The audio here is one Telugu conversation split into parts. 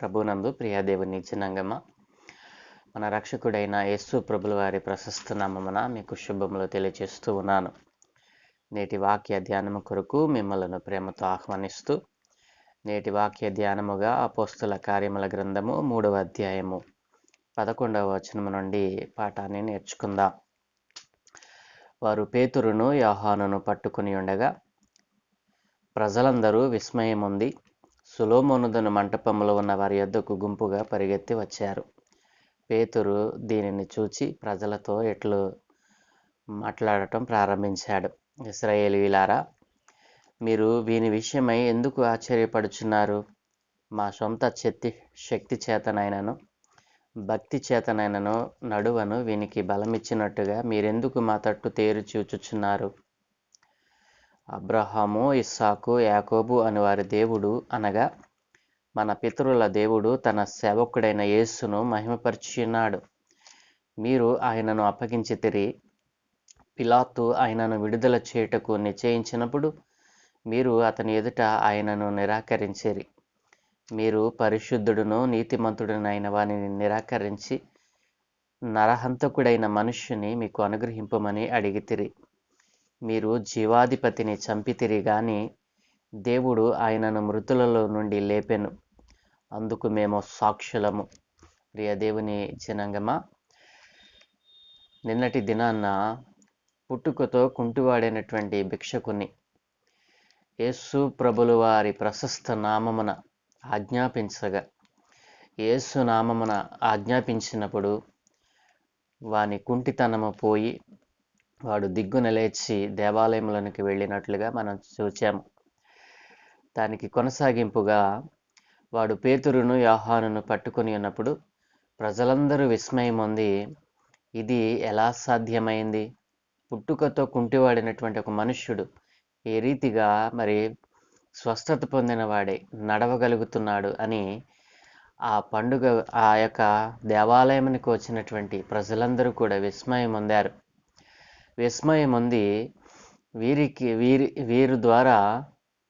ప్రభునందు ప్రియాదేవుని చిన్నంగమ్మ మన రక్షకుడైన యేసు ప్రభుల వారి ప్రశస్త నామమున మీకు శుభములు తెలియజేస్తూ ఉన్నాను. నేటి వాక్య ధ్యానము కొరకు మిమ్మలను ప్రేమతో ఆహ్వానిస్తూ నేటి వాక్య ధ్యానముగా అపోస్తుల కార్యముల గ్రంథము మూడవ అధ్యాయము పదకొండవ వచనము నుండి పాఠాన్ని నేర్చుకుందాం. వారు పేతురును యోహానును పట్టుకుని ఉండగా ప్రజలందరూ విస్మయముంది సులోమోనుదను మంటపంలో ఉన్న వారి యొద్దకు గుంపుగా పరిగెత్తి వచ్చారు. పేతురు దీనిని చూచి ప్రజలతో ఎట్లు మాట్లాడటం ప్రారంభించాడు. ఇస్రాయేలీలారా మీరు వీని విషయమై ఎందుకు ఆశ్చర్యపడుచున్నారు? మా సొంత శక్తి శక్తి చేతనైనను భక్తి చేతనైనను నడువను వీనికి బలమిచ్చినట్టుగా మీరెందుకు మా తట్టు తేరు చూచుచున్నారు? అబ్రహాము ఇస్సాకు యాకోబు అని వారి దేవుడు అనగా మన పితరుల దేవుడు తన సేవకుడైన యేసును మహిమపరిచినాడు మీరు ఆయనను అప్పగించితిరి పిలాతు ఆయనను విడుదల చేయుటకు నిశ్చయించినప్పుడు మీరు అతని ఎదుట ఆయనను నిరాకరించిరి. మీరు పరిశుద్ధుడును నీతిమంతుడునైన వారిని నిరాకరించి నరహంతకుడైన మనుష్యుని మీకు అనుగ్రహింపమని అడిగితిరి. మీరు జీవాధిపతిని చంపితిరి గాని దేవుడు ఆయనను మృతులలో నుండి లేపెను. అందుకు మేము సాక్షులము. ప్రియ దేవుని జనంగమా నిన్నటి దినాన్న పుట్టుకతో కుంటివాడైనటువంటి భిక్షకుని యేసు ప్రభుల వారి ప్రశస్త నామమున ఆజ్ఞాపించగా యేసు నామమున ఆజ్ఞాపించినప్పుడు వాని కుంటితనము పోయి వాడు దిగ్గున లేచి దేవాలయంలోనికి వెళ్ళినట్లుగా మనం చూచాము. దానికి కొనసాగింపుగా వాడు పేతురును యాహానును పట్టుకుని ఉన్నప్పుడు ప్రజలందరూ విస్మయం ఉంది ఇది ఎలా సాధ్యమైంది? పుట్టుకతో కుంటివాడినటువంటి ఒక మనుష్యుడు ఏ రీతిగా మరి స్వస్థత పొందిన వాడే నడవగలుగుతున్నాడు అని ఆ పండుగ ఆ యొక్క దేవాలయానికి వచ్చినటువంటి ప్రజలందరూ కూడా విస్మయం పొందారు. విస్మయం ఉంది. వీరికి వీరి వీరి ద్వారా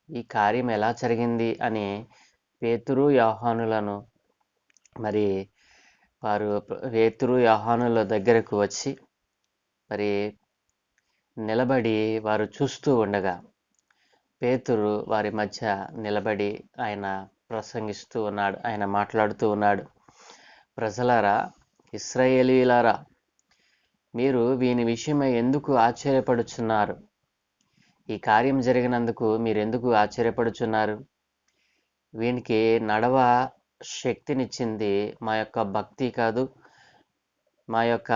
ఈ కార్యం ఎలా జరిగింది అని పేతురు యాహానులను మరి వారు పేతురు యాహానుల దగ్గరకు వచ్చి మరి నిలబడి వారు చూస్తూ ఉండగా పేతురు వారి మధ్య నిలబడి ఆయన ప్రసంగిస్తూ ఉన్నాడు ఆయన మాట్లాడుతూ ఉన్నాడు. ప్రజలారా ఇస్రాయేలీలారా మీరు వీని విషయమై ఎందుకు ఆశ్చర్యపడుచున్నారు? ఈ కార్యం జరిగినందుకు మీరు ఎందుకు ఆశ్చర్యపడుచున్నారు? వీనికి నడవ శక్తినిచ్చింది మా యొక్క భక్తి కాదు మా యొక్క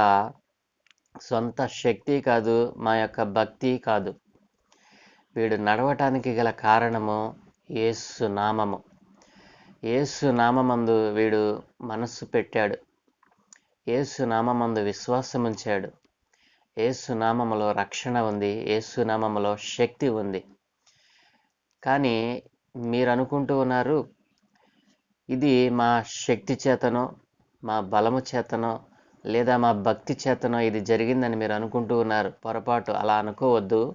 సొంత శక్తి కాదు మా యొక్క భక్తి కాదు. వీడు నడవటానికి గల కారణము ఏసు నామము. ఏసు నామందు వీడు మనస్సు పెట్టాడు. ఏసు విశ్వాసముంచాడు. ఏసునామములో ఏసు నామములో రక్షణ ఉంది. ఏసు నామములో శక్తి ఉంది. కానీ మీరు అనుకుంటూ ఉన్నారు ఇది మా శక్తి చేతనో మా బలము చేతనో లేదా మా భక్తి చేతనో ఇది జరిగిందని మీరు అనుకుంటూ ఉన్నారు. పొరపాటు అలా అనుకోవద్దు.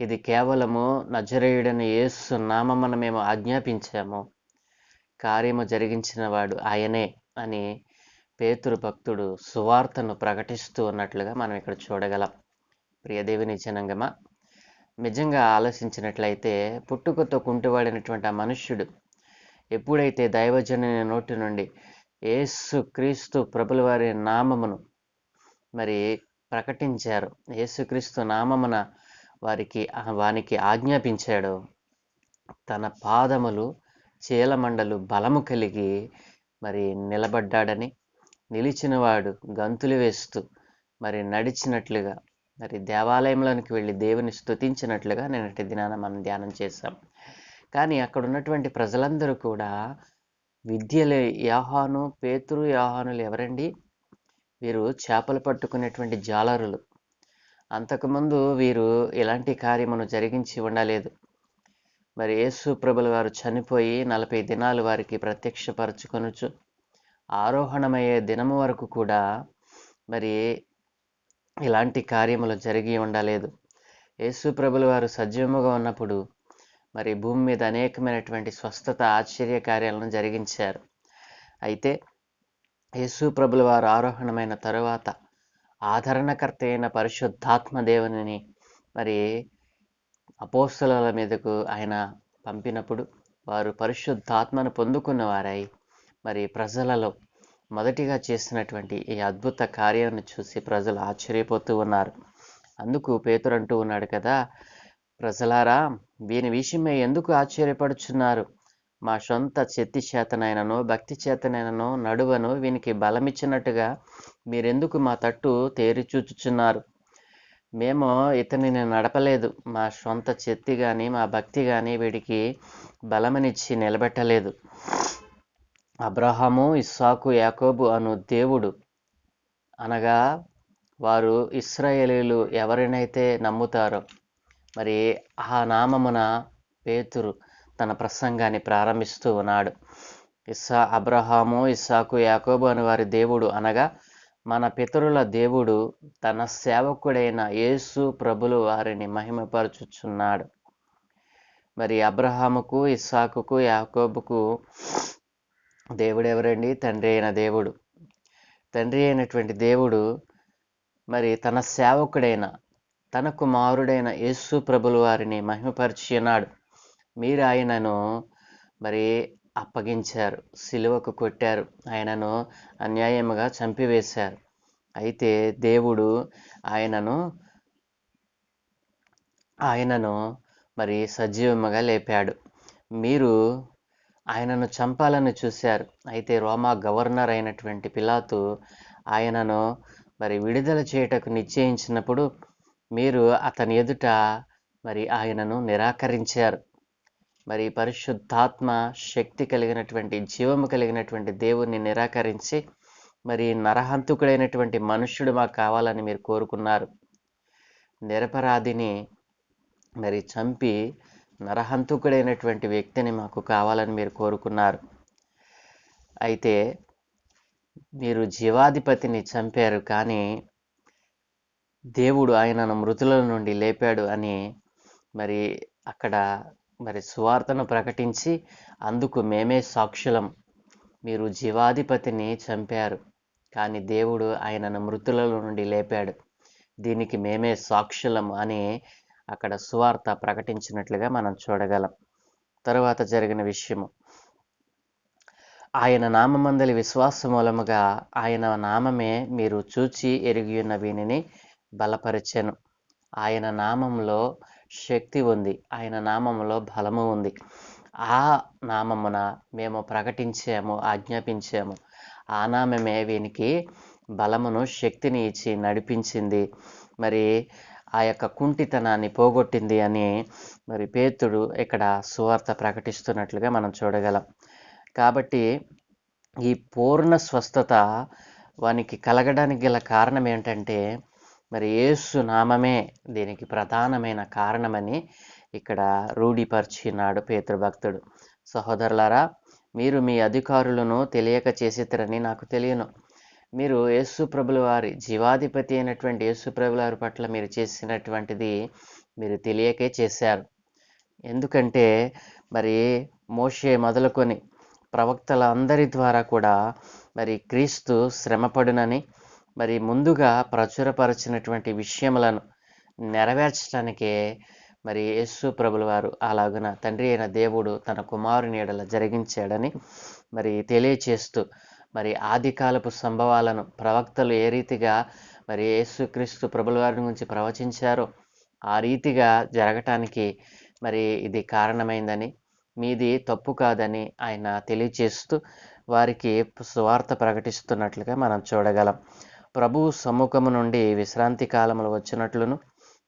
ఇది కేవలము నజరేయుడని యేసు నామమున మేము ఆజ్ఞాపించాము. కార్యము జరిగించిన వాడు ఆయనే అని పేతురు భక్తుడు సువార్తను ప్రకటిస్తూ ఉన్నట్లుగా మనం ఇక్కడ చూడగలం. ప్రియదేవిని జనంగమ నిజంగా ఆలోచించినట్లయితే పుట్టుకతో కుంటివాడినటువంటి ఆ మనుష్యుడు ఎప్పుడైతే దైవజనుని నోటి నుండి ఏసు క్రీస్తు ప్రభుల వారి నామమును మరి ప్రకటించారు యేసుక్రీస్తు నామమున వారికి వానికి ఆజ్ఞాపించాడు తన పాదములు చీలమండలు బలము కలిగి మరి నిలబడ్డాడని నిలిచినవాడు గంతులు వేస్తూ మరి నడిచినట్లుగా మరి దేవాలయంలోనికి వెళ్ళి దేవుని స్తుతించినట్లుగా నిన్నటి దినాన మనం ధ్యానం చేశాం. కానీ అక్కడ ఉన్నటువంటి ప్రజలందరూ కూడా విద్యలే యాహాను పేతురు యాహానులు ఎవరండి? వీరు చేపలు పట్టుకునేటువంటి జాలరులు. అంతకుముందు వీరు ఇలాంటి కార్యమును జరిగించి ఉండలేదు. మరి యేసు ప్రభుల వారు చనిపోయి నలభై దినాలు వారికి ప్రత్యక్షపరచుకొనుచు ఆరోహణమయ్యే దినము వరకు కూడా మరి ఇలాంటి కార్యములు జరిగి ఉండలేదు. యేసు ప్రభుల వారు సజీవముగా ఉన్నప్పుడు మరి భూమి మీద అనేకమైనటువంటి స్వస్థత ఆశ్చర్య కార్యాలను జరిగించారు. అయితే యేసు ప్రభుల వారు ఆరోహణమైన తరువాత ఆదరణకర్త అయిన పరిశుద్ధాత్మ దేవునిని మరి అపోస్తల మీదకు ఆయన పంపినప్పుడు వారు పరిశుద్ధాత్మను పొందుకున్న వారై మరి ప్రజలలో మొదటిగా చేసినటువంటి ఈ అద్భుత కార్యాన్ని చూసి ప్రజలు ఆశ్చర్యపోతూ ఉన్నారు. అందుకు పేతురు అంటూ ఉన్నాడు కదా ప్రజలారా వీని విషయమై ఎందుకు ఆశ్చర్యపడుచున్నారు? మా సొంత చెత్తి చేతనైనను భక్తి చేతనైనను నడువను వీనికి బలమిచ్చినట్టుగా మీరెందుకు మా తట్టు తేరి చూచుచున్నారు మేము ఇతనిని నడపలేదు. మా సొంత చెత్తి కానీ మా భక్తి కానీ వీడికి బలమనిచ్చి నిలబెట్టలేదు. అబ్రహాము ఇస్సాకు యాకోబు అను దేవుడు అనగా వారు ఇస్రాయేలీలు ఎవరినైతే నమ్ముతారో మరి ఆ నామమున పేతురు తన ప్రసంగాన్ని ప్రారంభిస్తూ ఉన్నాడు. ఇస్సా అబ్రహాము ఇస్సాకు యాకోబు అని వారి దేవుడు అనగా మన పితరుల దేవుడు తన సేవకుడైన యేసు ప్రభులు వారిని మహిమపరచుచున్నాడు. మరి అబ్రహాముకు ఇస్సాకుకు యాకోబుకు దేవుడు ఎవరండి తండ్రి అయిన దేవుడు. తండ్రి అయినటువంటి దేవుడు మరి తన సేవకుడైన తన కుమారుడైన యేసు ప్రభులు వారిని మహిమపరిచినాడు. మీరు ఆయనను మరి అప్పగించారు సిలువకు కొట్టారు ఆయనను అన్యాయముగా చంపివేశారు. అయితే దేవుడు ఆయనను ఆయనను మరి సజీవముగా లేపాడు. మీరు ఆయనను చంపాలని చూశారు. అయితే రోమా గవర్నర్ అయినటువంటి పిలాతు ఆయనను మరి విడుదల చేయటకు నిశ్చయించినప్పుడు మీరు అతని ఎదుట మరి ఆయనను నిరాకరించారు. మరి పరిశుద్ధాత్మ శక్తి కలిగినటువంటి జీవము కలిగినటువంటి దేవుణ్ణి నిరాకరించి మరి నరహంతుకుడైనటువంటి మనుష్యుడు మాకు కావాలని మీరు కోరుకున్నారు. నిరపరాధిని మరి చంపి నరహంతుకుడైనటువంటి వ్యక్తిని మాకు కావాలని మీరు కోరుకున్నారు. అయితే మీరు జీవాధిపతిని చంపారు కానీ దేవుడు ఆయనను మృతుల నుండి లేపాడు అని మరి అక్కడ మరి సువార్తను ప్రకటించి అందుకు మేమే సాక్షులం. మీరు జీవాధిపతిని చంపారు కానీ దేవుడు ఆయనను మృతుల నుండి లేపాడు. దీనికి మేమే సాక్షులం అని అక్కడ సువార్త ప్రకటించినట్లుగా మనం చూడగలం. తరువాత జరిగిన విషయము. ఆయన నామమందలి విశ్వాస మూలముగా ఆయన నామమే మీరు చూచి ఎరిగి ఉన్న వీనిని బలపరిచెను. ఆయన నామంలో శక్తి ఉంది. ఆయన నామంలో బలము ఉంది. ఆ నామమున మేము ప్రకటించాము ఆజ్ఞాపించాము. ఆ నామమే వీనికి బలమును శక్తిని ఇచ్చి నడిపించింది. మరి ఆ యొక్క కుంటితనాన్ని పోగొట్టింది అని మరి పేతుడు ఇక్కడ సువార్త ప్రకటిస్తున్నట్లుగా మనం చూడగలం. కాబట్టి ఈ పూర్ణ స్వస్థత వానికి కలగడానికి గల కారణం ఏంటంటే మరి యేసు నామమే దీనికి ప్రధానమైన కారణమని ఇక్కడ రూఢిపరిచినాడు పేతృభక్తుడు సహోదరులారా మీరు మీ అధికారులను తెలియక చేసేతరని నాకు తెలియను. మీరు యేసు ప్రభుల వారి జీవాధిపతి అయినటువంటి యేసు ప్రభుల వారి పట్ల మీరు చేసినటువంటిది మీరు తెలియకే చేశారు. ఎందుకంటే మరి మోషే మొదలుకొని ప్రవక్తల అందరి ద్వారా కూడా మరి క్రీస్తు శ్రమపడునని మరి ముందుగా ప్రచురపరచినటువంటి విషయములను నెరవేర్చడానికే మరి యేసు ప్రభుల వారు అలాగున తండ్రి అయిన దేవుడు తన కుమారుని ఎడల జరిగించాడని మరి తెలియచేస్తూ మరి ఆదికాలపు సంభవాలను ప్రవక్తలు ఏ రీతిగా మరి యేసుక్రీస్తు ప్రభుల వారి గురించి ప్రవచించారో ఆ రీతిగా జరగటానికి మరి ఇది కారణమైందని మీది తప్పు కాదని ఆయన తెలియచేస్తూ వారికి సువార్త ప్రకటిస్తున్నట్లుగా మనం చూడగలం. ప్రభు సమ్ముఖము నుండి విశ్రాంతి కాలంలో వచ్చినట్లును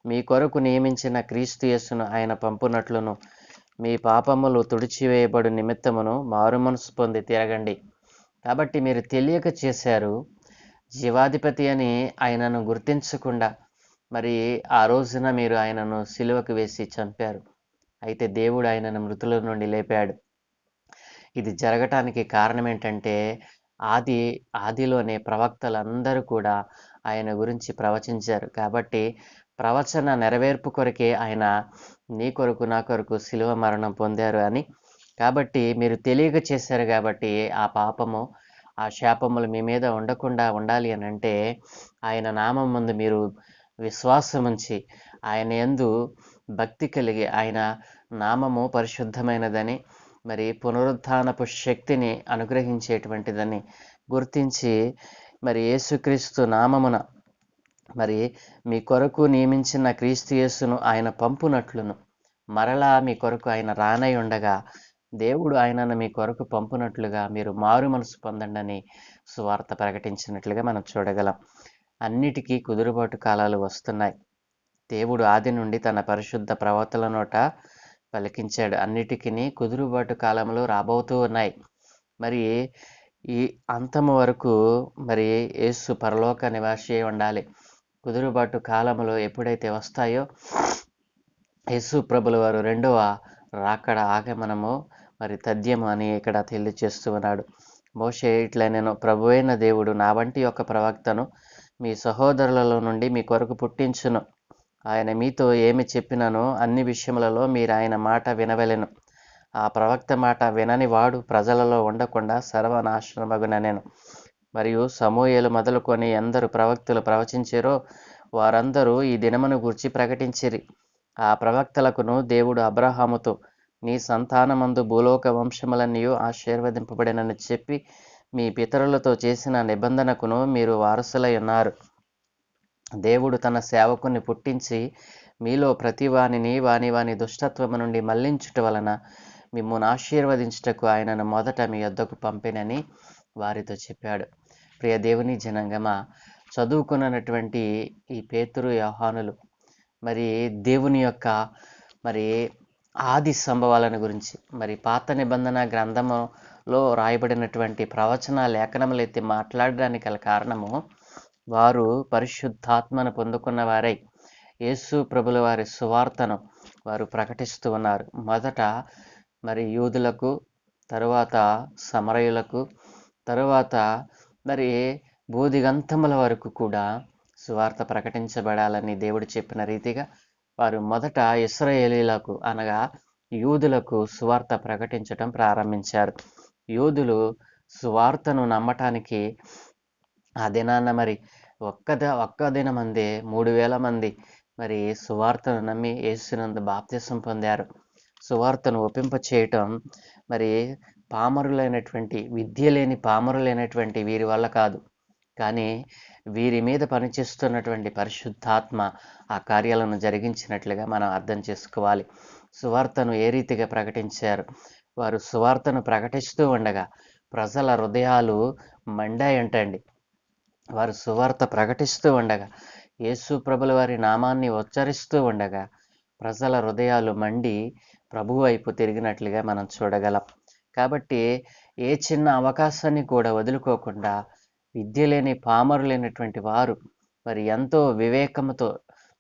మీ కొరకు నియమించిన క్రీస్తు యేసును ఆయన పంపునట్లును మీ పాపములు తుడిచివేయబడు నిమిత్తమును మారు మనసు పొంది తిరగండి. కాబట్టి మీరు తెలియక చేశారు. జీవాధిపతి అని ఆయనను గుర్తించకుండా మరి ఆ రోజున మీరు ఆయనను సిలువకు వేసి చంపారు. అయితే దేవుడు ఆయనను మృతుల నుండి లేపాడు. ఇది జరగటానికి కారణం ఏంటంటే ఆది ఆదిలోనే ప్రవక్తలందరూ కూడా ఆయన గురించి ప్రవచించారు. కాబట్టి ప్రవచన నెరవేర్పు కొరకే ఆయన నీ కొరకు నా కొరకు శిలువ మరణం పొందారు అని కాబట్టి మీరు తెలియక చేశారు కాబట్టి ఆ పాపము ఆ శాపములు మీ మీద ఉండకుండా ఉండాలి అని అంటే ఆయన నామం ముందు మీరు విశ్వాసం ఉంచి ఆయన యందు భక్తి కలిగి ఆయన నామము పరిశుద్ధమైనదని మరి పునరుద్ధానపు శక్తిని అనుగ్రహించేటువంటిదని గుర్తించి మరి యేసుక్రీస్తు నామమున మరి మీ కొరకు నియమించిన క్రీస్తు యేసును ఆయన పంపునట్లును. మరలా మీ కొరకు ఆయన రానై ఉండగా దేవుడు ఆయనను మీ కొరకు పంపునట్లుగా మీరు మారు మనసు పొందండి అని సువార్త ప్రకటించినట్లుగా మనం చూడగలం. అన్నిటికీ కుదురుబాటు కాలాలు వస్తున్నాయి. దేవుడు ఆది నుండి తన పరిశుద్ధ ప్రవర్తల నోట పలికించాడు. అన్నిటికీ కుదురుబాటు కాలంలో రాబోతూ ఉన్నాయి. మరి ఈ అంతము వరకు మరి యేసు పరలోక నివాసి ఉండాలి. కుదురుబాటు కాలంలో ఎప్పుడైతే వస్తాయో యేసు ప్రభుల వారు రెండవ రాకడ ఆగమనము మరి తథ్యము అని ఇక్కడ తెలియజేస్తూ ఉన్నాడు మోషే ఇట్లా నేను ప్రభువైన దేవుడు నా వంటి యొక్క ప్రవక్తను మీ సహోదరులలో నుండి మీ కొరకు పుట్టించును. ఆయన మీతో ఏమి చెప్పినను అన్ని విషయములలో మీరు ఆయన మాట వినవలెను. ఆ ప్రవక్త మాట వినని వాడు ప్రజలలో ఉండకుండా సర్వనాశనమగునెను మరియు సమూహలు మొదలుకొని ఎందరు ప్రవక్తులు ప్రవచించారో వారందరూ ఈ దినమును గూర్చి ప్రకటించిరి. ఆ ప్రవక్తలకును దేవుడు అబ్రహాముతో నీ సంతానమందు భూలోక వంశములన్నీ ఆశీర్వదింపబడినని చెప్పి మీ పితరులతో చేసిన నిబంధనకును మీరు వారసులై ఉన్నారు. దేవుడు తన సేవకుని పుట్టించి మీలో ప్రతి వానిని వాని వాని దుష్టత్వము నుండి మళ్ళించుట వలన మిమ్మల్ని ఆశీర్వదించుటకు ఆయనను మొదట మీ యొద్దకు పంపినని వారితో చెప్పాడు. ప్రియ దేవుని జనంగమ చదువుకున్నటువంటి ఈ పేతురు యోహానులు మరి దేవుని యొక్క మరి ఆది సంభవాలను గురించి మరి పాత నిబంధన గ్రంథములో రాయబడినటువంటి ప్రవచన లేఖనములు అయితే మాట్లాడడానికి గల కారణము వారు పరిశుద్ధాత్మను పొందుకున్న వారై యేసు ప్రభుల వారి సువార్తను వారు ప్రకటిస్తూ ఉన్నారు. మొదట మరి యూదులకు తరువాత సమరయులకు తరువాత మరి బోధిగంతముల వరకు కూడా సువార్త ప్రకటించబడాలని దేవుడు చెప్పిన రీతిగా వారు మొదట ఇస్రాయేలీలకు అనగా యూదులకు సువార్త ప్రకటించటం ప్రారంభించారు. యూదులు సువార్తను నమ్మటానికి ఆ దినాన్న మరి ఒక్క ద ఒక్క దినమందే మూడు వేల మంది మరి సువార్తను నమ్మి యేసునందు బాప్తిసం పొందారు. సువార్తను ఒప్పింప చేయటం మరి పామరులైనటువంటి విద్య లేని పామరులైనటువంటి వీరి వల్ల కాదు. కానీ వీరి మీద పనిచేస్తున్నటువంటి పరిశుద్ధాత్మ ఆ కార్యాలను జరిగించినట్లుగా మనం అర్థం చేసుకోవాలి. సువార్తను ఏ రీతిగా ప్రకటించారు? వారు సువార్తను ప్రకటిస్తూ ఉండగా ప్రజల హృదయాలు మండాయంటండి. వారు సువార్త ప్రకటిస్తూ ఉండగా యేసు ప్రభుల వారి నామాన్ని ఉచ్చరిస్తూ ఉండగా ప్రజల హృదయాలు మండి ప్రభు వైపు తిరిగినట్లుగా మనం చూడగలం. కాబట్టి ఏ చిన్న అవకాశాన్ని కూడా వదులుకోకుండా విద్య లేని పామరులైనటువంటి వారు మరి ఎంతో వివేకముతో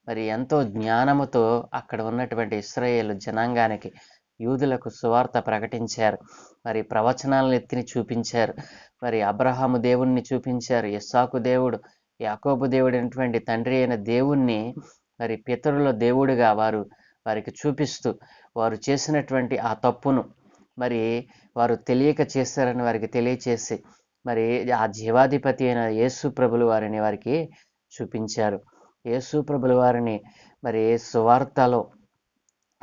మరి ఎంతో జ్ఞానముతో అక్కడ ఉన్నటువంటి ఇస్రాయేల్ జనాంగానికి యూదులకు సువార్త ప్రకటించారు. మరి ప్రవచనాలను ఎత్తిని చూపించారు. మరి అబ్రహాము దేవుణ్ణి చూపించారు. ఇస్సాకు దేవుడు యాకోబు దేవుడు అయినటువంటి తండ్రి అయిన దేవుణ్ణి మరి పితరుల దేవుడిగా వారు వారికి చూపిస్తూ వారు చేసినటువంటి ఆ తప్పును మరి వారు తెలియక చేశారని వారికి తెలియచేసి మరి ఆ జీవాధిపతి అయిన యేసు ప్రభులు వారిని వారికి చూపించారు. యేసు ప్రభులు వారిని మరి సువార్తలో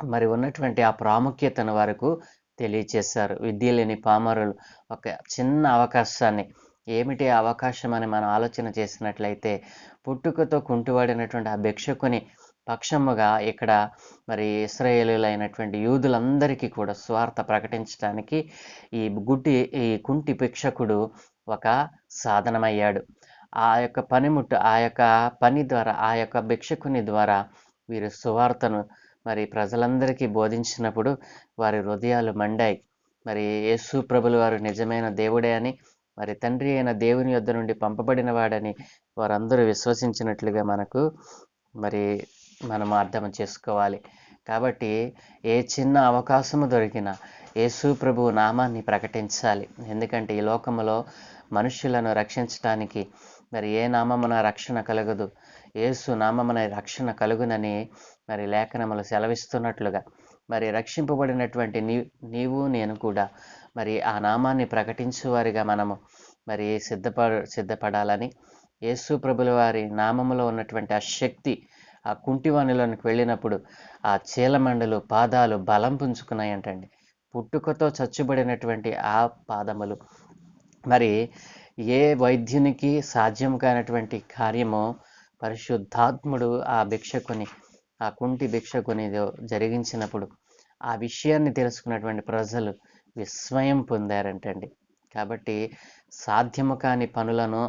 మరి ఉన్నటువంటి ఆ ప్రాముఖ్యతను వారికి తెలియచేశారు. విద్య లేని పామరులు ఒక చిన్న అవకాశాన్ని ఏమిటి అవకాశం అని మనం ఆలోచన చేసినట్లయితే పుట్టుకతో కుంటువాడినటువంటి ఆ భిక్షకుని పక్షముగా ఇక్కడ మరి ఇస్రాయేలులైనటువంటి యూదులందరికీ కూడా స్వార్థ ప్రకటించడానికి ఈ గుడ్డి ఈ కుంటి భిక్షకుడు ఒక సాధనమయ్యాడు. ఆ యొక్క పనిముట్టు ఆ యొక్క పని ద్వారా ఆ యొక్క భిక్షకుని ద్వారా వీరు సువార్తను మరి ప్రజలందరికీ బోధించినప్పుడు వారి హృదయాలు మండాయి. మరి యేసు ప్రభులు వారు నిజమైన దేవుడే అని మరి తండ్రి అయిన దేవుని యొద్ద నుండి పంపబడిన వాడని వారందరూ విశ్వసించినట్లుగా మనకు మరి మనం అర్థం చేసుకోవాలి. కాబట్టి ఏ చిన్న అవకాశము దొరికినా యేసు ప్రభు నామాన్ని ప్రకటించాలి. ఎందుకంటే ఈ లోకములో మనుషులను రక్షించటానికి మరి ఏ నామమున రక్షణ కలగదు. యేసు నామమున రక్షణ కలుగునని మరి లేఖనములు సెలవిస్తున్నట్లుగా మరి రక్షింపబడినటువంటి నీ నీవు నేను కూడా మరి ఆ నామాన్ని ప్రకటించువారిగా మనము మరి సిద్ధపడ సిద్ధపడాలని యేసు ప్రభుల వారి నామములో ఉన్నటువంటి ఆ శక్తి ఆ కుంటివాణిలోనికి వెళ్ళినప్పుడు ఆ చీలమండలు పాదాలు బలం పుంజుకున్నాయంటండి. పుట్టుకతో చచ్చుబడినటువంటి ఆ పాదములు. మరి ఏ వైద్యునికి సాధ్యం కానటువంటి కార్యము పరిశుద్ధాత్ముడు ఆ భిక్షకుని ఆ కుంటి భిక్షకుని జరిగించినప్పుడు ఆ విషయాన్ని తెలుసుకున్నటువంటి ప్రజలు విస్మయం పొందారంటండి. కాబట్టి సాధ్యము కాని పనులను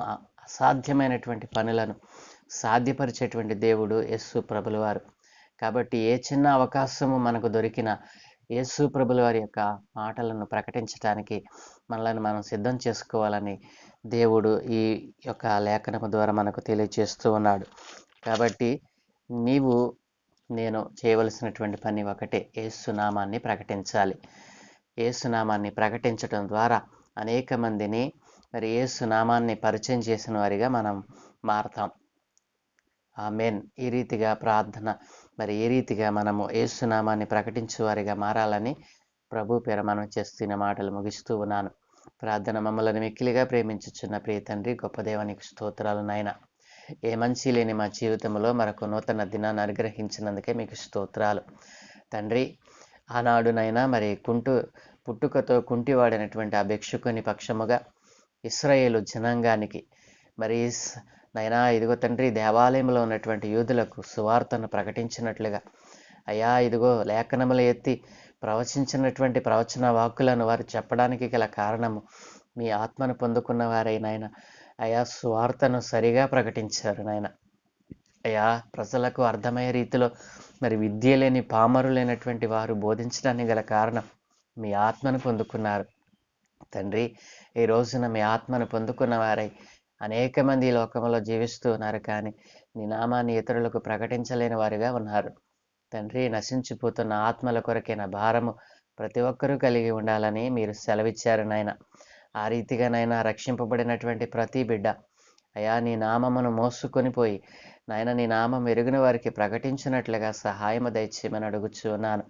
అసాధ్యమైనటువంటి పనులను సాధ్యపరిచేటువంటి దేవుడు యస్సు ప్రభుల వారు కాబట్టి ఏ చిన్న అవకాశము మనకు దొరికిన యేసు ప్రభుల వారి యొక్క మాటలను ప్రకటించడానికి మనల్ని మనం సిద్ధం చేసుకోవాలని దేవుడు ఈ యొక్క లేఖనము ద్వారా మనకు తెలియజేస్తూ ఉన్నాడు. కాబట్టి నీవు నేను చేయవలసినటువంటి పని ఒకటే ఏసునామాన్ని ప్రకటించాలి. ఏసునామాన్ని ప్రకటించడం ద్వారా అనేక మందిని మరి ఏసునామాన్ని పరిచయం చేసిన వారిగా మనం మారతాం. ఆ మెయిన్ ఈ రీతిగా ప్రార్థన మరి ఏ రీతిగా మనము ఏసునామాన్ని ప్రకటించే వారిగా మారాలని ప్రభు పేర మనం చేస్తున్న మాటలు ముగిస్తూ ఉన్నాను. ప్రార్థన మమ్మల్ని మిక్కిలిగా ప్రేమించుచున్న ప్రియ తండ్రి గొప్ప దేవానికి స్తోత్రాలు నాయన. ఏ మంచి లేని మా జీవితంలో మరొక నూతన దినాన్ని అనుగ్రహించినందుకే మీకు స్తోత్రాలు. తండ్రి ఆనాడునైనా మరి కుంటు పుట్టుకతో కుంటివాడైనటువంటి ఆ భిక్షుకుని పక్షముగా ఇస్రాయేలు జనాంగానికి మరి నైనా ఇదిగో తండ్రి దేవాలయంలో ఉన్నటువంటి యూదులకు సువార్తను ప్రకటించినట్లుగా. అయ్యా ఇదిగో లేఖనములు ఎత్తి ప్రవచించినటువంటి ప్రవచన వాక్కులను వారు చెప్పడానికి గల కారణము మీ ఆత్మను పొందుకున్న వారై నాయన. అయా స్వార్థను సరిగా ప్రకటించారు నాయన. అయా ప్రజలకు అర్థమయ్యే రీతిలో మరి విద్య లేని పామరు లేనటువంటి వారు బోధించడానికి గల కారణం మీ ఆత్మను పొందుకున్నారు. తండ్రి ఈ రోజున మీ ఆత్మను పొందుకున్న వారై అనేక మంది ఈ లోకంలో జీవిస్తూ ఉన్నారు కానీ నీ నామాన్ని ఇతరులకు ప్రకటించలేని వారిగా ఉన్నారు. తండ్రి నశించిపోతున్న ఆత్మల కొరకైన భారము ప్రతి ఒక్కరూ కలిగి ఉండాలని మీరు సెలవిచ్చారు నాయన. ఆ రీతిగానైనా రక్షింపబడినటువంటి ప్రతి బిడ్డ అయా నీ నామమును మోసుకొని పోయి నాయన నీ నామం ఎరిగిన వారికి ప్రకటించినట్లుగా సహాయం దయచేయమని అడుగుచున్నాను.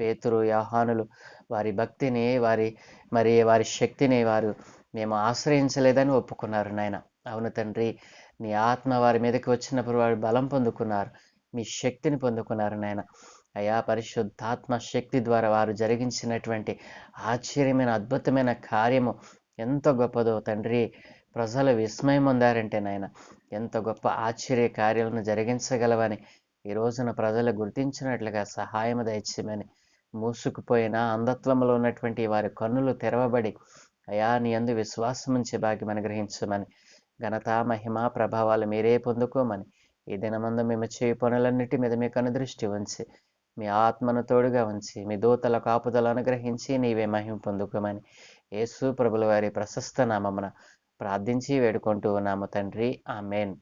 పేతురు యాహానులు వారి భక్తిని వారి మరి వారి శక్తిని వారు మేము ఆశ్రయించలేదని ఒప్పుకున్నారు నాయన. అవును తండ్రి నీ ఆత్మ వారి మీదకి వచ్చినప్పుడు వారు బలం పొందుకున్నారు మీ శక్తిని పొందుకున్నారు నాయన. అయా పరిశుద్ధాత్మ శక్తి ద్వారా వారు జరిగించినటువంటి ఆశ్చర్యమైన అద్భుతమైన కార్యము ఎంత గొప్పదో తండ్రి. ప్రజలు విస్మయం పొందారంటే నాయన ఎంత గొప్ప ఆశ్చర్య కార్యాలను జరిగించగలవని ఈ రోజున ప్రజలు గుర్తించినట్లుగా సహాయం దయచేయమని మూసుకుపోయిన అంధత్వంలో ఉన్నటువంటి వారి కన్నులు తెరవబడి అయా నీ అందు విశ్వాసం ఉంచే భాగ్యం అనుగ్రహించమని ఘనత మహిమ ప్రభావాలు మీరే పొందుకోమని. ఈ దినమందు మేము చేయి పనులన్నిటి మీద మీకు అనుదృష్టి ఉంచి మీ ఆత్మను తోడుగా ఉంచి మీ దూతల కాపుదలు అనుగ్రహించి నీవే మహిమ పొందుకోమని. యేసు ప్రభుల వారి ప్రశస్త నామమున ప్రార్థించి వేడుకుంటూ ఉన్నాము తండ్రి. ఆమెన్.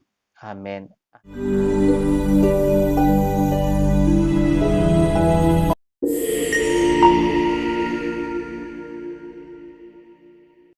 ఆమెన్.